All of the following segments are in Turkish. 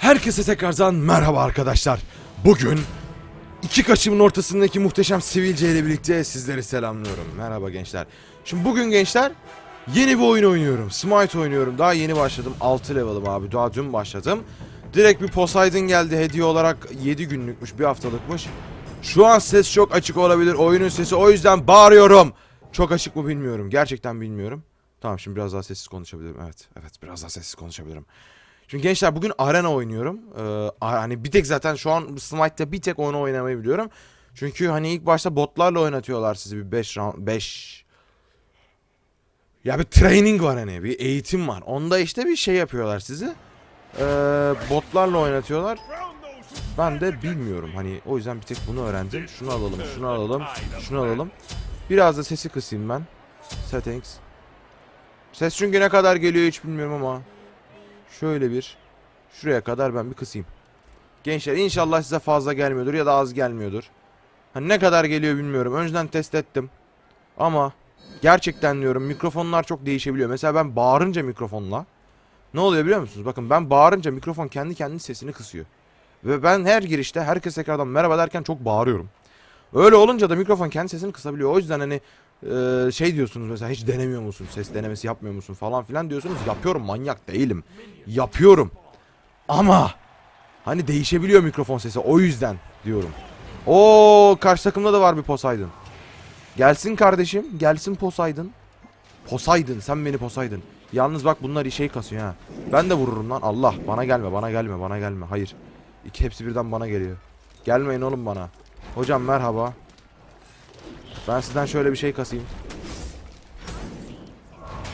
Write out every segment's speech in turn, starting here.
Herkese tekrardan merhaba arkadaşlar. Bugün iki kaşımın ortasındaki muhteşem sivilce ile birlikte sizleri selamlıyorum. Merhaba gençler. Şimdi bugün gençler yeni bir oyun oynuyorum. Smite oynuyorum. Daha yeni başladım. 6 level'ım abi. Daha dün başladım. Direkt bir Poseidon geldi hediye olarak 7 günlükmüş, bir haftalıkmış. Şu an ses çok açık olabilir. Oyunun sesi o yüzden bağırıyorum. Çok açık mı bilmiyorum. Gerçekten bilmiyorum. Tamam şimdi biraz daha sessiz konuşabilirim. Evet, evet biraz daha sessiz konuşabilirim. Şimdi gençler bugün arena oynuyorum. Ee, hani bir tek zaten şu an Smite'de bir tek onu oynamayı biliyorum. Çünkü hani ilk başta botlarla oynatıyorlar sizi bir 5 round 5 ya bir training var hani bir eğitim var. Onda işte bir şey yapıyorlar sizi. Ee, botlarla oynatıyorlar. Ben de bilmiyorum hani o yüzden bir tek bunu öğrendim. Şunu alalım, şunu alalım, şunu alalım. Biraz da sesi kısayım ben. Settings. Ses çünkü ne kadar geliyor hiç bilmiyorum ama. Şöyle bir şuraya kadar ben bir kısayım. Gençler inşallah size fazla gelmiyordur ya da az gelmiyordur. Hani ne kadar geliyor bilmiyorum. Önceden test ettim. Ama gerçekten diyorum mikrofonlar çok değişebiliyor. Mesela ben bağırınca mikrofonla ne oluyor biliyor musunuz? Bakın ben bağırınca mikrofon kendi kendinin sesini kısıyor. Ve ben her girişte herkes tekrardan merhaba derken çok bağırıyorum. Öyle olunca da mikrofon kendi sesini kısabiliyor. O yüzden hani e, şey diyorsunuz mesela hiç denemiyor musun? Ses denemesi yapmıyor musun falan filan diyorsunuz. Yapıyorum manyak değilim. Yapıyorum. Ama hani değişebiliyor mikrofon sesi. O yüzden diyorum. O karşı takımda da var bir Poseidon. Gelsin kardeşim. Gelsin Poseidon. Poseidon sen beni Poseidon. Yalnız bak bunlar şey kasıyor ha. Ben de vururum lan. Allah bana gelme bana gelme bana gelme. Hayır. İki hepsi birden bana geliyor. Gelmeyin oğlum bana. Hocam merhaba. Ben sizden şöyle bir şey kasayım.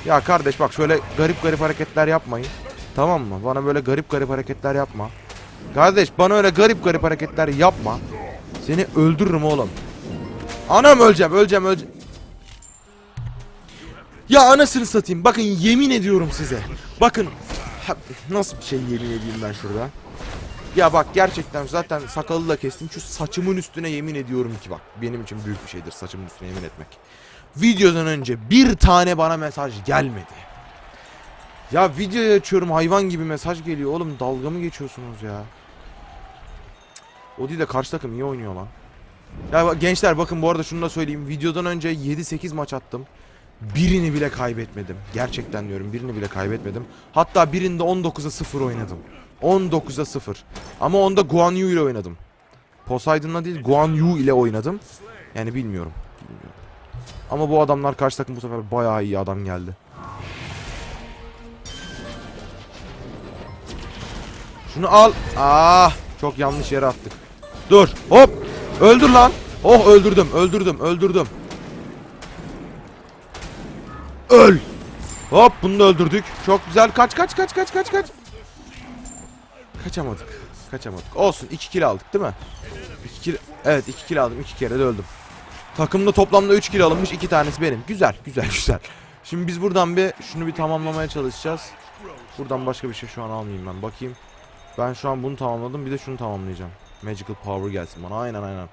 Ya kardeş bak şöyle garip garip hareketler yapmayın. Tamam mı? Bana böyle garip garip hareketler yapma. Kardeş bana öyle garip garip hareketler yapma. Seni öldürürüm oğlum. Anam öleceğim, öleceğim, öleceğim. Ya anasını satayım. Bakın yemin ediyorum size. Bakın nasıl bir şey yemin edeyim ben şurada. Ya bak gerçekten zaten sakalı da kestim. Şu saçımın üstüne yemin ediyorum ki bak. Benim için büyük bir şeydir saçımın üstüne yemin etmek. Videodan önce bir tane bana mesaj gelmedi. Ya videoyu açıyorum hayvan gibi mesaj geliyor. Oğlum dalga mı geçiyorsunuz ya? O değil de karşı takım iyi oynuyor lan. Ya bak, gençler bakın bu arada şunu da söyleyeyim. Videodan önce 7-8 maç attım. Birini bile kaybetmedim. Gerçekten diyorum birini bile kaybetmedim. Hatta birinde 19'a 0 oynadım. 19'a 0. Ama onda Guan Yu ile oynadım. Poseidon'la değil Guan Yu ile oynadım. Yani bilmiyorum. bilmiyorum. Ama bu adamlar karşı takım bu sefer bayağı iyi adam geldi. Şunu al. Ah, çok yanlış yere attık. Dur. Hop. Öldür lan. Oh öldürdüm, öldürdüm, öldürdüm. Öl. Hop bunu da öldürdük. Çok güzel. Kaç kaç kaç kaç kaç kaç. Kaçamadık. Kaçamadık. Olsun 2 kill aldık değil mi? 2 kill. Evet 2 kill aldım. 2 kere de öldüm. Takımda toplamda 3 kill alınmış. 2 tanesi benim. Güzel güzel güzel. Şimdi biz buradan bir şunu bir tamamlamaya çalışacağız. Buradan başka bir şey şu an almayayım ben. Bakayım. Ben şu an bunu tamamladım. Bir de şunu tamamlayacağım. Magical Power gelsin bana. Aynen aynen.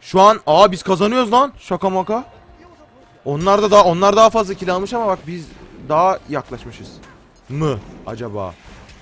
Şu an aa biz kazanıyoruz lan. Şaka maka. Onlar da daha onlar daha fazla kill almış ama bak biz daha yaklaşmışız. Mı acaba?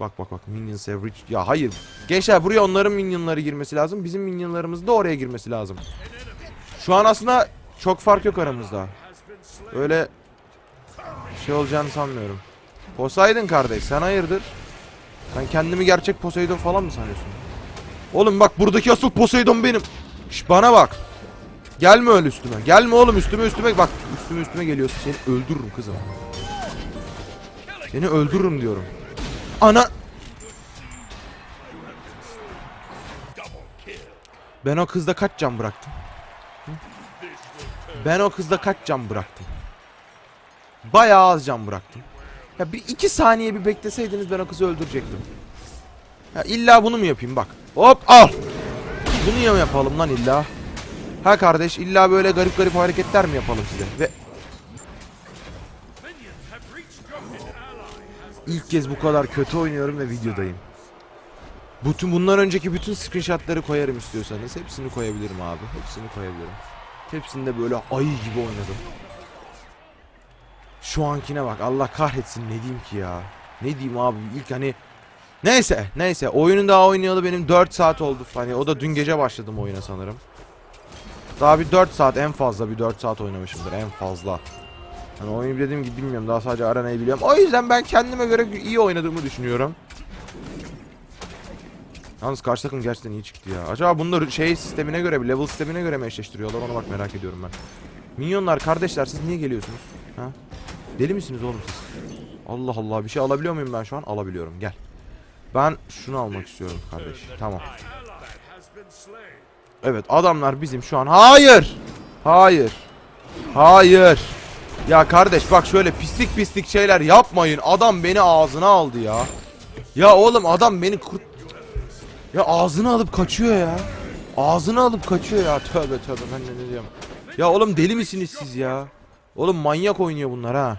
Bak bak bak minions every... Ya hayır. Gençler buraya onların minyonları girmesi lazım. Bizim minyonlarımız da oraya girmesi lazım. Şu an aslında çok fark yok aramızda. Öyle şey olacağını sanmıyorum. Poseidon kardeş sen hayırdır? Sen kendimi gerçek Poseidon falan mı sanıyorsun? Oğlum bak buradaki asıl Poseidon benim. Şş bana bak. Gelme öyle üstüme. Gelme oğlum üstüme üstüme. Bak üstüme üstüme geliyorsun. Seni öldürürüm kızım. Seni öldürürüm diyorum. Ana. Ben o kızda kaç can bıraktım? Ben o kızda kaç can bıraktım? Bayağı az can bıraktım. Ya bir iki saniye bir bekleseydiniz ben o kızı öldürecektim. Ya illa bunu mu yapayım bak. Hop al. Bunu ya yapalım lan illa? Ha kardeş illa böyle garip garip hareketler mi yapalım size? Ve İlk kez bu kadar kötü oynuyorum ve videodayım. Bütün bundan önceki bütün screenshotları koyarım istiyorsanız. Hepsini koyabilirim abi. Hepsini koyabilirim. Hepsinde böyle ayı gibi oynadım. Şu ankine bak Allah kahretsin ne diyeyim ki ya. Ne diyeyim abi ilk hani Neyse neyse oyunu daha oynayalı benim 4 saat oldu. Hani o da dün gece başladım oyuna sanırım. Daha bir 4 saat en fazla bir 4 saat oynamışımdır en fazla. Hani oyunu dediğim gibi bilmiyorum daha sadece arenayı biliyorum. O yüzden ben kendime göre iyi oynadığımı düşünüyorum. Yalnız karşı takım gerçekten iyi çıktı ya. Acaba bunları şey sistemine göre, level sistemine göre mi eşleştiriyorlar onu bak merak ediyorum ben. Minyonlar kardeşler siz niye geliyorsunuz? Ha? Deli misiniz oğlum siz? Allah Allah bir şey alabiliyor muyum ben şu an? Alabiliyorum gel. Ben şunu almak istiyorum kardeş. Tamam. Evet adamlar bizim şu an. Hayır. Hayır. Hayır. Ya kardeş bak şöyle pislik pislik şeyler yapmayın. Adam beni ağzına aldı ya. Ya oğlum adam beni kurt... Ya ağzını alıp kaçıyor ya. Ağzını alıp kaçıyor ya. Tövbe tövbe ben ne diyorum. Ya oğlum deli misiniz siz ya? Oğlum manyak oynuyor bunlar ha.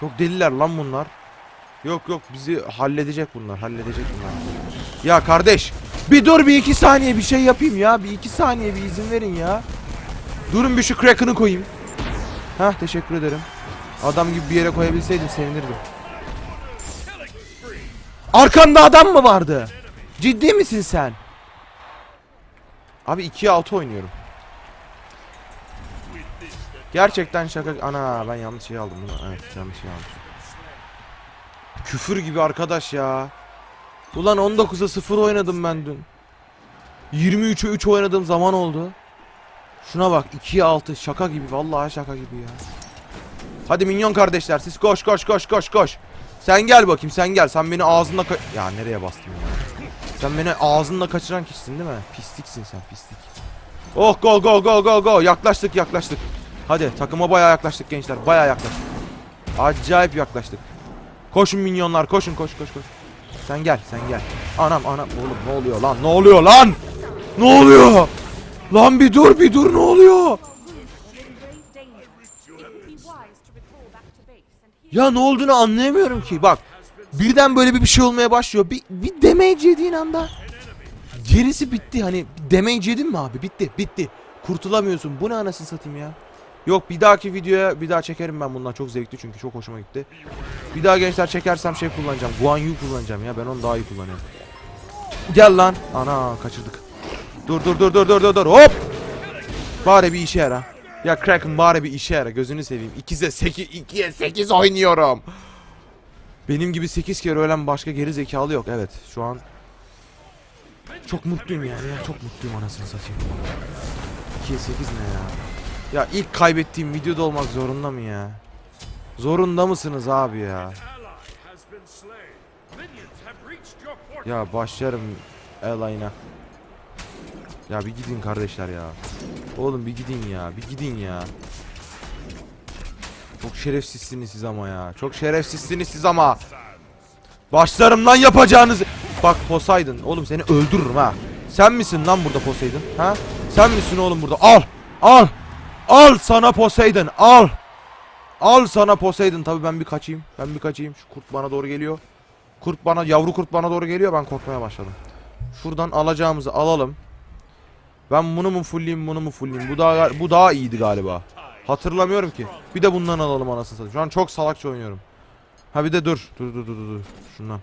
Çok deliler lan bunlar. Yok yok bizi halledecek bunlar. Halledecek bunlar. Ya kardeş bir dur bir iki saniye bir şey yapayım ya. Bir iki saniye bir izin verin ya. Durun bir şu Kraken'ı koyayım. Hah teşekkür ederim. Adam gibi bir yere koyabilseydim sevinirdim. Arkanda adam mı vardı? Ciddi misin sen? Abi 2'ye 6 oynuyorum. Gerçekten şaka... Ana ben yanlış şey aldım bunu. Evet yanlış şey aldım. Küfür gibi arkadaş ya. Ulan 19'a 0 oynadım ben dün. 23'e 3 oynadığım zaman oldu. Şuna bak 2'ye 6 şaka gibi vallahi şaka gibi ya. Hadi minyon kardeşler siz koş koş koş koş koş. Sen gel bakayım sen gel sen beni ağzınla ka- Ya nereye bastım ya? Sen beni ağzınla kaçıran kişisin değil mi? Pisliksin sen pislik. Oh go go go go go yaklaştık yaklaştık. Hadi takıma bayağı yaklaştık gençler bayağı yaklaştık. Acayip yaklaştık. Koşun minyonlar koşun koş koş koş. Sen gel sen gel. Anam anam oğlum ne oluyor lan ne oluyor lan? Ne oluyor? Lan bir dur bir dur ne oluyor? Ya ne olduğunu anlayamıyorum ki. Bak birden böyle bir şey olmaya başlıyor. Bir, bir damage yediğin anda gerisi bitti. Hani damage yedin mi abi? Bitti bitti. Kurtulamıyorsun. Bu ne anasını satayım ya. Yok bir dahaki videoya bir daha çekerim ben bundan. Çok zevkli çünkü çok hoşuma gitti. Bir daha gençler çekersem şey kullanacağım. Guan Yu kullanacağım ya. Ben onu daha iyi kullanıyorum. Gel lan. Ana kaçırdık. Dur dur dur dur dur dur dur. Hop. Bari bir işe yara. Ya Kraken bari bir işe yara. Gözünü seveyim. 2'ye 8 2'ye 8 oynuyorum. Benim gibi 8 kere ölen başka geri zekalı yok. Evet şu an çok mutluyum yani ya. Çok mutluyum anasını satayım. 2'ye 8 ne ya? Ya ilk kaybettiğim videoda olmak zorunda mı ya? Zorunda mısınız abi ya? Ya başlarım Elayna. Ya bir gidin kardeşler ya. Oğlum bir gidin ya. Bir gidin ya. Çok şerefsizsiniz siz ama ya. Çok şerefsizsiniz siz ama. Başlarım lan yapacağınız. Bak Poseidon. Oğlum seni öldürürüm ha. Sen misin lan burada Poseidon? Ha? Sen misin oğlum burada? Al. Al. Al sana Poseidon. Al. Al sana Poseidon. Tabii ben bir kaçayım. Ben bir kaçayım. Şu kurt bana doğru geliyor. Kurt bana, yavru kurt bana doğru geliyor. Ben korkmaya başladım. Şuradan alacağımızı alalım. Ben bunu mu fullleyeyim, bunu mu fullleyeyim? Bu daha bu daha iyiydi galiba. Hatırlamıyorum ki. Bir de bundan alalım anasını satayım. Şu an çok salakça oynuyorum. Ha bir de dur. Dur dur dur dur. Şundan.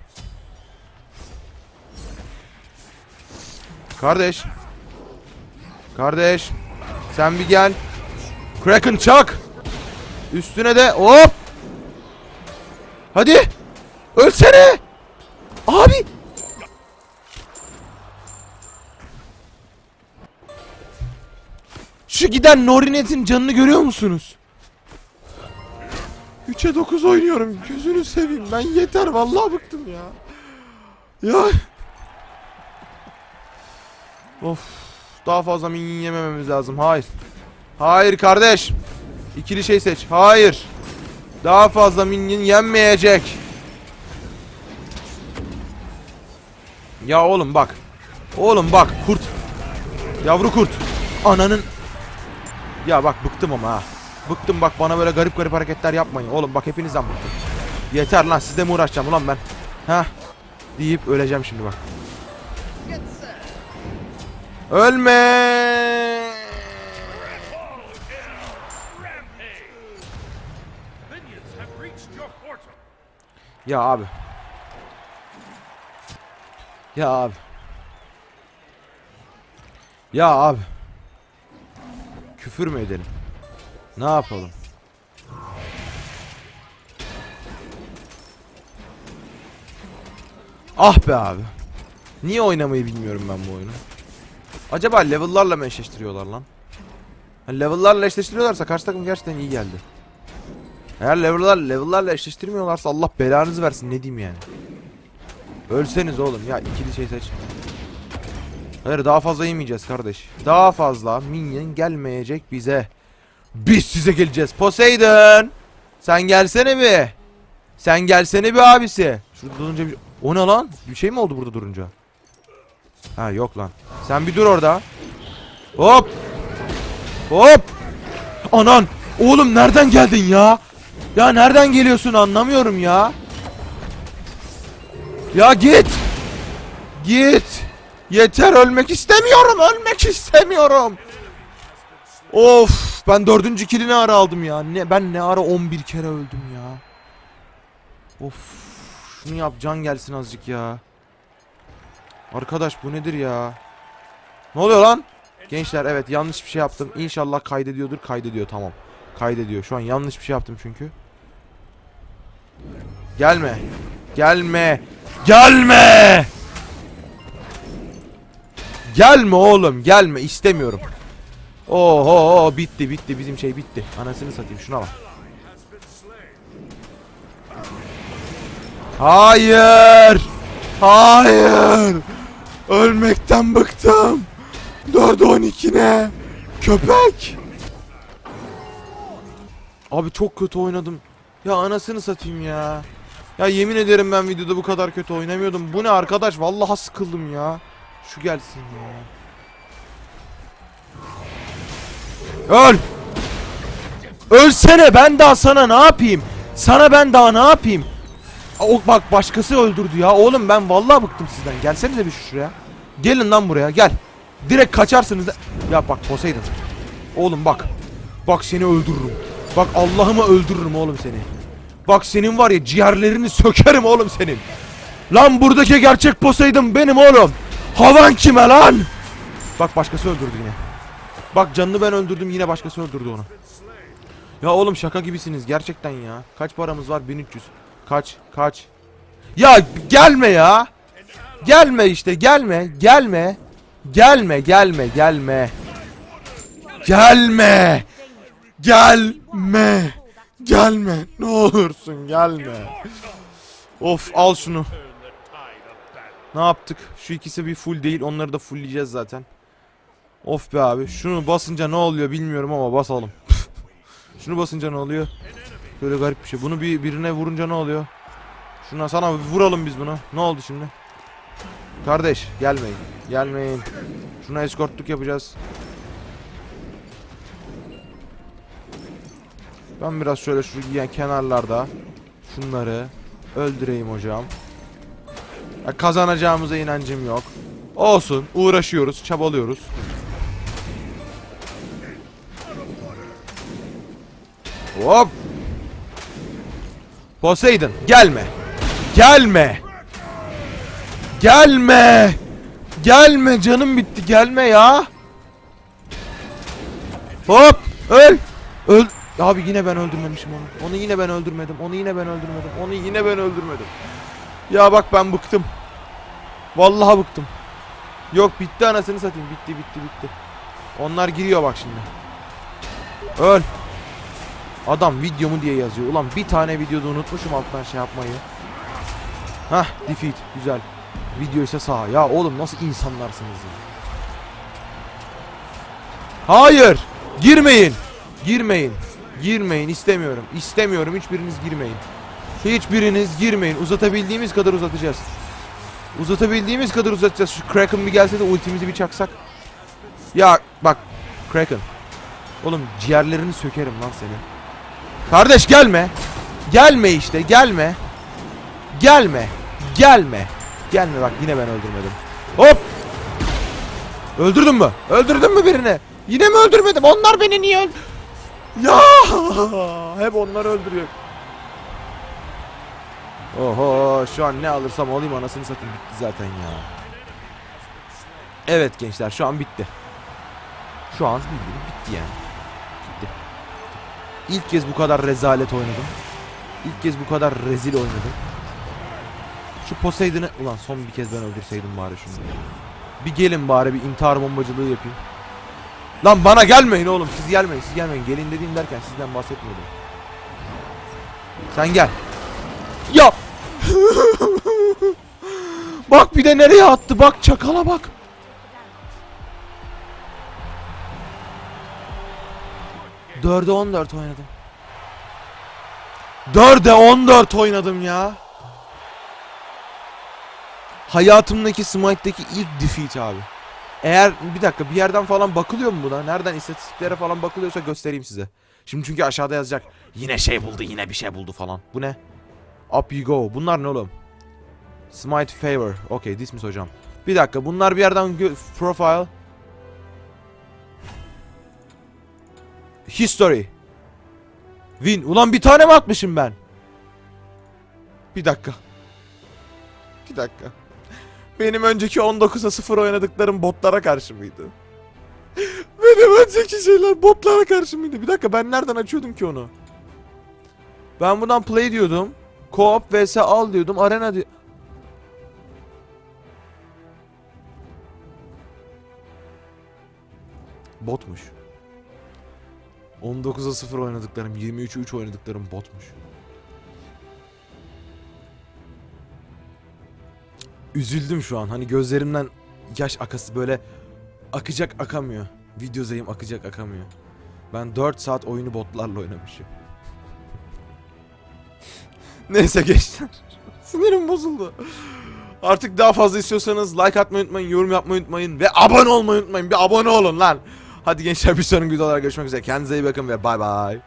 Kardeş. Kardeş. Sen bir gel. Kraken çak. Üstüne de hop. Hadi. Ölsene. Abi. Şu giden Norinet'in canını görüyor musunuz? 3'e 9 oynuyorum. Gözünü seveyim. Ben yeter. Vallahi bıktım ya. Ya. Of. Daha fazla minyon yemememiz lazım. Hayır. Hayır kardeş. İkili şey seç. Hayır. Daha fazla minyon yenmeyecek. Ya oğlum bak. Oğlum bak kurt. Yavru kurt. Ananın. Ya bak bıktım ama ha. Bıktım bak bana böyle garip garip hareketler yapmayın. Oğlum bak hepinizden bıktım. Yeter lan sizle mi uğraşacağım ulan ben? Ha? Deyip öleceğim şimdi bak. Ölme. Ya abi. Ya abi. Ya abi. Küfür mü edelim? Ne yapalım? Ah be abi. Niye oynamayı bilmiyorum ben bu oyunu? Acaba level'larla mı eşleştiriyorlar lan? Ha, level'larla eşleştiriyorlarsa karşı takım gerçekten iyi geldi. Eğer level'lar level'larla eşleştirmiyorlarsa Allah belanızı versin ne diyeyim yani. Ölseniz oğlum ya ikili şey seç. Hayır daha fazla yemeyeceğiz kardeş. Daha fazla minion gelmeyecek bize. Biz size geleceğiz. Poseidon! Sen gelsene bir. Sen gelsene bir abisi. Şurada durunca bir... O ne lan? Bir şey mi oldu burada durunca? Ha yok lan. Sen bir dur orada. Hop! Hop! Anan! Oğlum nereden geldin ya? Ya nereden geliyorsun anlamıyorum ya. Ya git. Git. Yeter ölmek istemiyorum. Ölmek istemiyorum. Of ben dördüncü kilini ara aldım ya. Ne ben ne ara 11 kere öldüm ya. Of şunu yap can gelsin azıcık ya. Arkadaş bu nedir ya? Ne oluyor lan? Gençler evet yanlış bir şey yaptım. İnşallah kaydediyordur. Kaydediyor tamam. Kaydediyor. Şu an yanlış bir şey yaptım çünkü. Gelme. Gelme. Gelme. Gelme oğlum. Gelme. istemiyorum. Oho bitti bitti bizim şey bitti. Anasını satayım şuna bak. Hayır. Hayır. Ölmekten bıktım. 4 12 ne? Köpek. Abi çok kötü oynadım. Ya anasını satayım ya. Ya yemin ederim ben videoda bu kadar kötü oynamıyordum. Bu ne arkadaş? Vallahi sıkıldım ya. Şu gelsin ya. Öl! Ölsene ben daha sana ne yapayım? Sana ben daha ne yapayım? O bak başkası öldürdü ya. Oğlum ben vallahi bıktım sizden. Gelsenize bir şuraya. Gelin lan buraya gel. Direkt kaçarsınız da. Ya bak Poseidon. Oğlum bak. Bak seni öldürürüm. Bak Allah'ıma öldürürüm oğlum seni. Bak senin var ya ciğerlerini sökerim oğlum senin. Lan buradaki gerçek Poseidon benim oğlum. Havan kime lan? Bak başkası öldürdü yine. Bak canını ben öldürdüm yine başkası öldürdü onu. Ya oğlum şaka gibisiniz gerçekten ya. Kaç paramız var? 1300. Kaç? Kaç? Ya gelme ya. Gelme işte gelme. Gelme. Gelme gelme gelme. Gelme. Gelme. Gelme. Ne olursun gelme. Of al şunu. Ne yaptık? Şu ikisi bir full değil. Onları da fullleyeceğiz zaten. Of be abi. Şunu basınca ne oluyor bilmiyorum ama basalım. şunu basınca ne oluyor? Böyle garip bir şey. Bunu bir birine vurunca ne oluyor? Şuna sana vuralım biz bunu. Ne oldu şimdi? Kardeş gelmeyin. Gelmeyin. Şuna eskortluk yapacağız. Ben biraz şöyle şu yiyen kenarlarda şunları öldüreyim hocam. Ya kazanacağımıza inancım yok. Olsun. Uğraşıyoruz, çabalıyoruz. Hop. Poseidon gelme. Gelme. Gelme. Gelme canım bitti gelme ya. Hop öl. Öl. Abi yine ben öldürmemişim onu. Onu yine ben öldürmedim. Onu yine ben öldürmedim. Onu yine ben öldürmedim. Ya bak ben bıktım. Vallahi bıktım. Yok bitti anasını satayım. Bitti bitti bitti. Onlar giriyor bak şimdi. Öl. Adam videomu diye yazıyor. Ulan bir tane videoda unutmuşum alttan şey yapmayı. Hah defeat güzel. Video ise sağ. Ya oğlum nasıl insanlarsınız ya. Hayır. Girmeyin. Girmeyin. Girmeyin istemiyorum. İstemiyorum hiçbiriniz girmeyin. Hiçbiriniz girmeyin. Uzatabildiğimiz kadar uzatacağız. Uzatabildiğimiz kadar uzatacağız. Şu Kraken bir gelse de ultimizi bir çaksak. Ya bak Kraken. Oğlum ciğerlerini sökerim lan seni. Kardeş gelme. Gelme işte gelme. Gelme. Gelme. Gelme bak yine ben öldürmedim. Hop. Öldürdün mü? Öldürdün mü birini? Yine mi öldürmedim? Onlar beni niye öl... Ya hep onlar öldürüyor. Oho şu an ne alırsam alayım anasını satayım bitti zaten ya. Evet gençler şu an bitti. Şu an bitti yani. Bitti. İlk kez bu kadar rezalet oynadım. İlk kez bu kadar rezil oynadım. Şu Poseidon'ı... Ulan son bir kez ben öldürseydim bari şunu. Bir gelin bari bir intihar bombacılığı yapayım. Lan bana gelmeyin oğlum siz gelmeyin siz gelmeyin. Gelin dediğim derken sizden bahsetmiyordum. Sen gel. Ya. Bak bir de nereye attı bak çakala bak. Dörde 14 oynadım. Dörde 14 oynadım ya. Hayatımdaki Smite'deki ilk defeat abi. Eğer bir dakika bir yerden falan bakılıyor mu buna? Nereden istatistiklere falan bakılıyorsa göstereyim size. Şimdi çünkü aşağıda yazacak. Yine şey buldu yine bir şey buldu falan. Bu ne? Up you go. Bunlar ne oğlum? Smite favor. Okay dismiss hocam. Bir dakika bunlar bir yerden profile. History. Win. Ulan bir tane mi atmışım ben? Bir dakika. Bir dakika. Benim önceki 19'a 0 oynadıklarım botlara karşı mıydı? Benim önceki şeyler botlara karşı mıydı? Bir dakika ben nereden açıyordum ki onu? Ben buradan play diyordum. Co-op vs al diyordum. Arena di Botmuş. 19'a 0 oynadıklarım, 23'e 3 oynadıklarım botmuş. Üzüldüm şu an. Hani gözlerimden yaş akası böyle akacak akamıyor. Video zayım akacak akamıyor. Ben 4 saat oyunu botlarla oynamışım. Neyse gençler. Sinirim bozuldu. Artık daha fazla istiyorsanız like atmayı unutmayın, yorum yapmayı unutmayın ve abone olmayı unutmayın. Bir abone olun lan. Hadi gençler bir sonraki videolarda görüşmek üzere. Kendinize iyi bakın ve bay bay.